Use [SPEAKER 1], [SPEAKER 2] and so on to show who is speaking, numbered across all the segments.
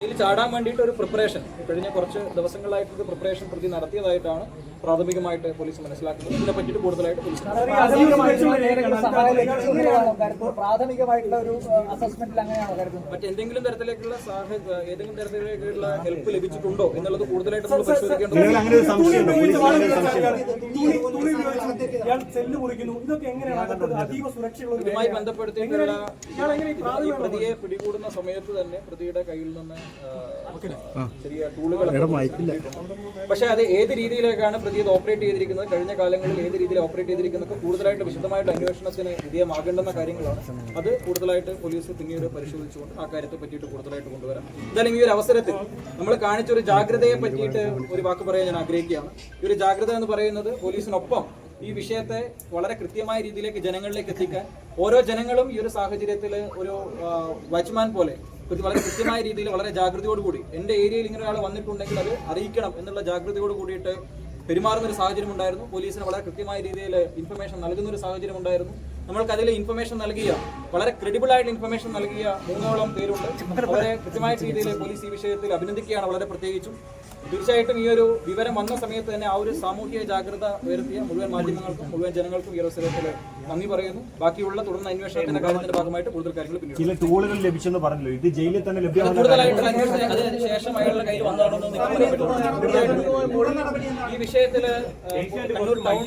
[SPEAKER 1] ഇതിൽ ചാടാൻ വേണ്ടിയിട്ട് ഒരു പ്രിപ്പറേഷൻ കഴിഞ്ഞ കുറച്ച് ദിവസങ്ങളായിട്ട് ഒരു പ്രിപ്പറേഷൻ പ്രതി നടത്തിയതായിട്ടാണ് പ്രാഥമികമായിട്ട് പോലീസ് മനസ്സിലാക്കുന്നത്. ഇതിനെ പറ്റിയിട്ട് കൂടുതലായിട്ട് പോലീസ്
[SPEAKER 2] പ്രാഥമികമായിട്ടുള്ള ഒരു അസസ്മെന്റിൽ അങ്ങനെയാണോ കരുതുന്നത്
[SPEAKER 1] മറ്റെന്തെങ്കിലും തരത്തിലേക്കുള്ള ഏതെങ്കിലും തരത്തിലേക്കുള്ള ഹെൽപ്പ് ലഭിച്ചിട്ടുണ്ടോ എന്നുള്ളത് കൂടുതലായിട്ട് നമ്മൾ പരിശോധിക്കേണ്ടത് ഇതുമായി. ബന്ധപ്പെടുത്തിയിട്ടുള്ള പ്രതിയെ പിടികൂടുന്ന സമയത്ത് തന്നെ പ്രതിയുടെ കയ്യിൽ നിന്ന് ചെറിയ ടൂളുകൾ പക്ഷെ അത് ഏത് രീതിയിലേക്കാണ് പ്രതി ഇത് ഓപ്പറേറ്റ് ചെയ്തിരിക്കുന്നത്? കഴിഞ്ഞ കാലങ്ങളിൽ ഏത് രീതിയിൽ ഓപ്പറേറ്റ് ചെയ്തിരിക്കുന്നത് കൂടുതലായിട്ട് വിശദമായിട്ട് അന്വേഷണത്തിന് വിധേയമാകേണ്ടുന്ന കാര്യങ്ങളാണ്. അത് കൂടുതലായിട്ട് പോലീസ് പിന്നീട് പരിശോധിച്ചുകൊണ്ട് ആ കാര്യത്തെ പറ്റിയിട്ട് കൂടുതലായിട്ട് കൊണ്ടുവരാം. എന്തായാലും ഈ ഒരു അവസരത്തിൽ നമ്മൾ കാണിച്ച ഒരു ജാഗ്രതയെ പറ്റിയിട്ട് ഒരു വാക്ക് പറയാൻ ഞാൻ ആഗ്രഹിക്കുകയാണ്. ഈ ഒരു ജാഗ്രത എന്ന് പറയുന്നത് പോലീസിനൊപ്പം ഈ വിഷയത്തെ വളരെ കൃത്യമായ രീതിയിലേക്ക് ജനങ്ങളിലേക്ക് എത്തിക്കാൻ ഓരോ ജനങ്ങളും ഈ ഒരു സാഹചര്യത്തിൽ ഒരു വാച്ച്മാൻ പോലെ വളരെ കൃത്യമായ രീതിയിൽ വളരെ ജാഗ്രതയോടുകൂടി എന്റെ ഏരിയയിൽ ഇങ്ങനെ ഒരാൾ വന്നിട്ടുണ്ടെങ്കിൽ അത് അറിയിക്കണം എന്നുള്ള ജാഗ്രതയോട് കൂടിയിട്ട് പെരുമാറുന്ന ഒരു സാഹചര്യം ഉണ്ടായിരുന്നു. പോലീസിന് വളരെ കൃത്യമായ രീതിയിൽ ഇൻഫർമേഷൻ നൽകുന്ന ഒരു സാഹചര്യം ഉണ്ടായിരുന്നു. നമ്മൾക്ക് അതിൽ ഇൻഫർമേഷൻ നൽകിയ വളരെ ക്രെഡിബിൾ ആയിട്ട് ഇൻഫർമേഷൻ നൽകിയ മൂന്നോളം പേരുണ്ട്. വളരെ കൃത്യമായ രീതിയിൽ പോലീസ് ഈ വിഷയത്തിൽ അഭിനന്ദിക്കുകയാണ് വളരെ പ്രത്യേകിച്ചും. തീർച്ചയായിട്ടും ഈ ഒരു വിവരം വന്ന സമയത്ത് തന്നെ ആ ഒരു സാമൂഹിക ജാഗ്രത ഉയർത്തിയ മുഴുവൻ മാധ്യമങ്ങൾക്കും മുഴുവൻ ജനങ്ങൾക്കും ഈ അവസരത്തിൽ നന്ദി പറയുന്നു. ബാക്കിയുള്ള തുടർന്ന് അന്വേഷണത്തിന്റെ കാര്യത്തിന്റെ ഭാഗമായിട്ട് കൂടുതൽ കാര്യങ്ങൾ പിന്നീട്
[SPEAKER 3] ചില ടൂളുകൾ ലഭിച്ചെന്ന് പറഞ്ഞല്ലോ. ഇത് ജയിലിൽ തന്നെ ലഭ്യമാണ്
[SPEAKER 1] കൂടുതലായിട്ടുള്ള അന്വേഷണം അതിന് ശേഷം അയാളുടെ കയ്യിൽ വന്നതാണെന്ന് ഈ വിഷയത്തിൽ ഏഹ്, കണ്ണൂർ ടൗൺ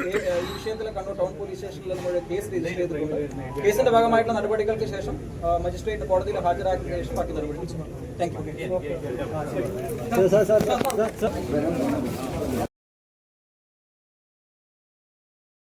[SPEAKER 1] ഈ വിഷയത്തിൽ കണ്ണൂർ ടൗൺ പോലീസ് സ്റ്റേഷനിൽ നമ്മൾ കേസ് രജിസ്റ്റർ ചെയ്തിട്ടുണ്ട് കേസിന്റെ ഭാഗമായിട്ടുള്ള നടപടികൾക്ക് ശേഷം മജിസ്ട്രേറ്റ് കോടതിയിൽ ഹാജരാക്കിയ ശേഷം ബാക്കി നടപടി താങ്ക് യു